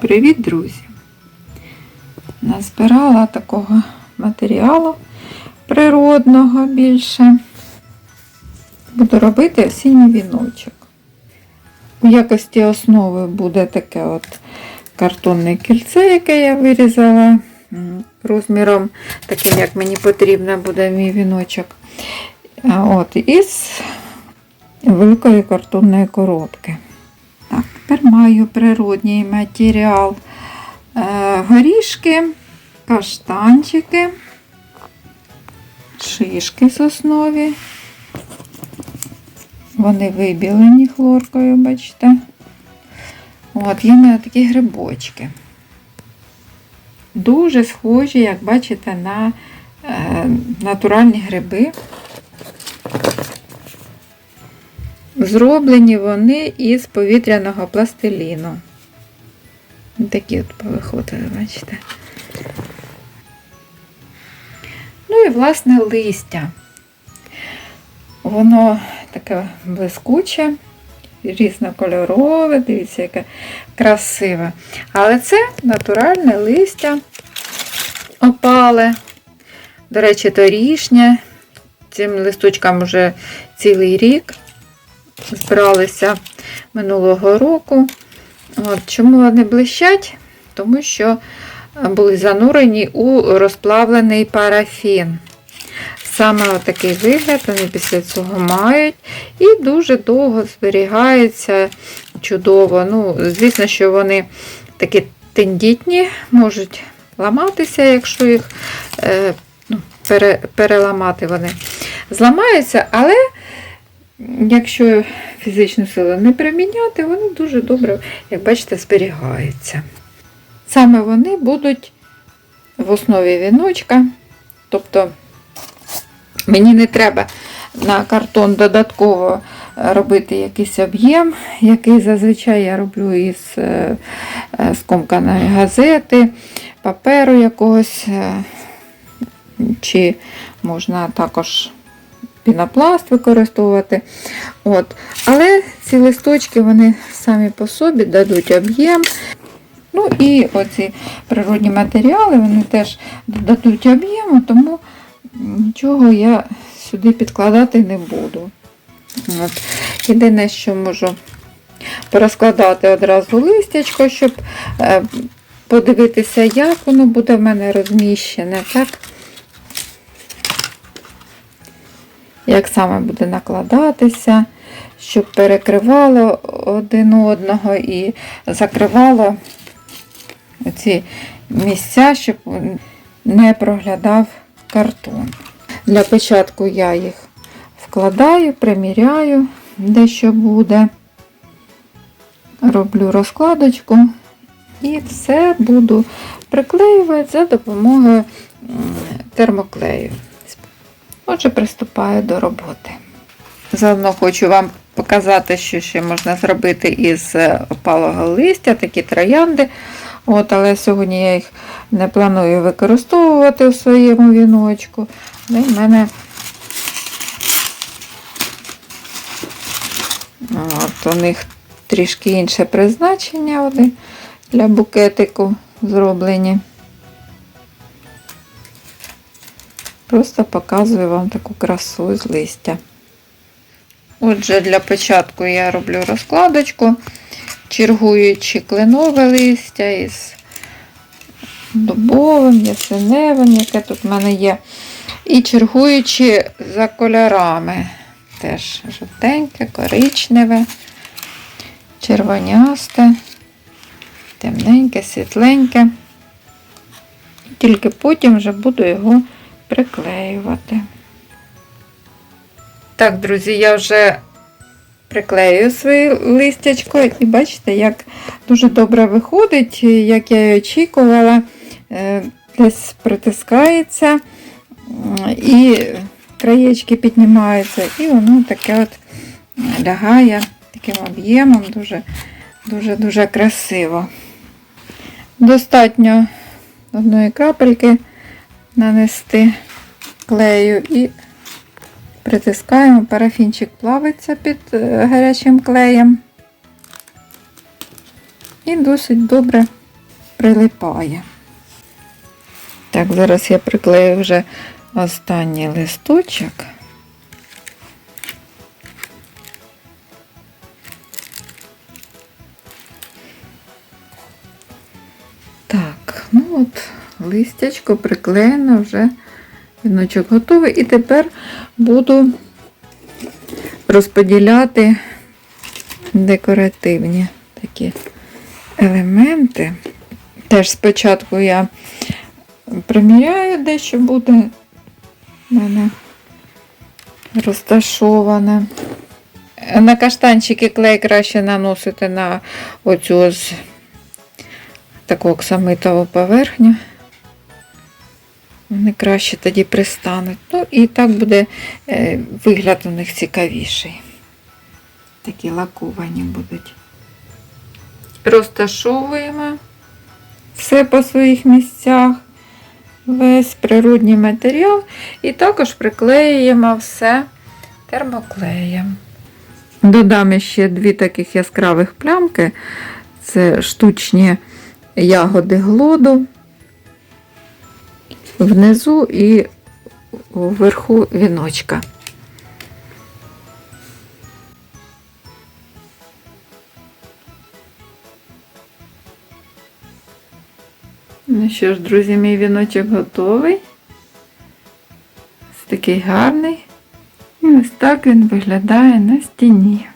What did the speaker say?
Привіт, друзі! Назбирала такого матеріалу природного більше. Буду робити осінній віночок. У якості основи буде таке от картонне кільце, яке я вирізала розміром, таким, як мені потрібно буде мій віночок. От, із великої картонної коробки. Тепер маю природній матеріал. Е, горішки, каштанчики, шишки соснові. Вони вибілені хлоркою, бачите. От, є в мене такі грибочки. Дуже схожі, як бачите, на е, натуральні гриби. Зроблені вони із повітряного пластиліну. Такі от повиходили, бачите. Ну і, власне, листя. Воно таке блискуче, різнокольорове, дивіться, яке красиве. Але це натуральне листя опале. До речі, торішнє. Цим листочкам вже цілий рік збиралися минулого року. От, Чому вони блищать? Тому що були занурені у розплавлений парафін. Саме такий вигляд вони після цього мають і дуже довго зберігаються чудово. Ну, Звісно, що вони такі тендітні, можуть ламатися, якщо їх е, ну, пере, переламати вони зламаються, але якщо фізичну силу не приміняти, вони дуже добре, як бачите, зберігаються. Саме вони будуть в основі віночка. Тобто мені не треба на картон додатково робити якийсь об'єм, який зазвичай я роблю із е, е, скомканої газети, паперу якогось, е, чи можна також пінопласт використовувати. От. Але ці листочки вони самі по собі дадуть об'єм. Ну і оці природні матеріали вони теж дадуть об'єму, тому нічого я сюди підкладати не буду. От. Єдине, що можу порозкладати одразу листячко, щоб е, подивитися, як воно буде в мене розміщене. так? Як саме буде накладатися, щоб перекривало один одного і закривало ці місця, щоб не проглядав картон. Для початку я їх вкладаю, приміряю, де що буде. Роблю розкладочку і все буду приклеювати за допомогою термоклею. Отже, приступаю до роботи. Заодно хочу вам показати, що ще можна зробити із опалого листя, такі троянди. От, Але сьогодні я їх не планую використовувати у своєму віночку. Але в мене от, у них трішки інше призначення вони для букетику зроблені. Просто показую вам таку красу з листя. Отже, для початку я роблю розкладочку, чергуючи кленове листя із дубовим, ясеневим, яке тут в мене є. І чергуючи за кольорами. Теж жовтеньке, коричневе, червонясте, темненьке, світленьке. Тільки потім вже буду його приклеювати. Так, друзі, я вже приклею своє листячко і бачите, як дуже добре виходить, як я і очікувала, Е, десь притискається і краєчки піднімаються, і воно таке от лягає таким об'ємом, дуже-дуже красиво. Достатньо одної крапельки нанести клею і притискаємо, парафінчик плавиться під е, гарячим клеєм. І досить добре прилипає. Так, зараз я приклею вже останній листочок. Так, ну от листячко приклеєно вже віночок готовий. І тепер буду розподіляти декоративні такі елементи. Теж спочатку я приміряю, де що буде в мене розташоване. На каштанчики клей краще наносити на оцю ось таку оксамитову поверхню. Вони краще тоді пристануть. Ну і так буде е, вигляд у них цікавіший. Такі лаковані будуть. Розташовуємо все по своїх місцях, весь природній матеріал, і також приклеюємо все термоклеєм. Додам ще дві таких яскравих плямки. Це штучні ягоди глоду внизу і вверху віночка. Ну що ж, друзі, мій віночок готовий. Ось такий гарний. І ось так він виглядає на стіні.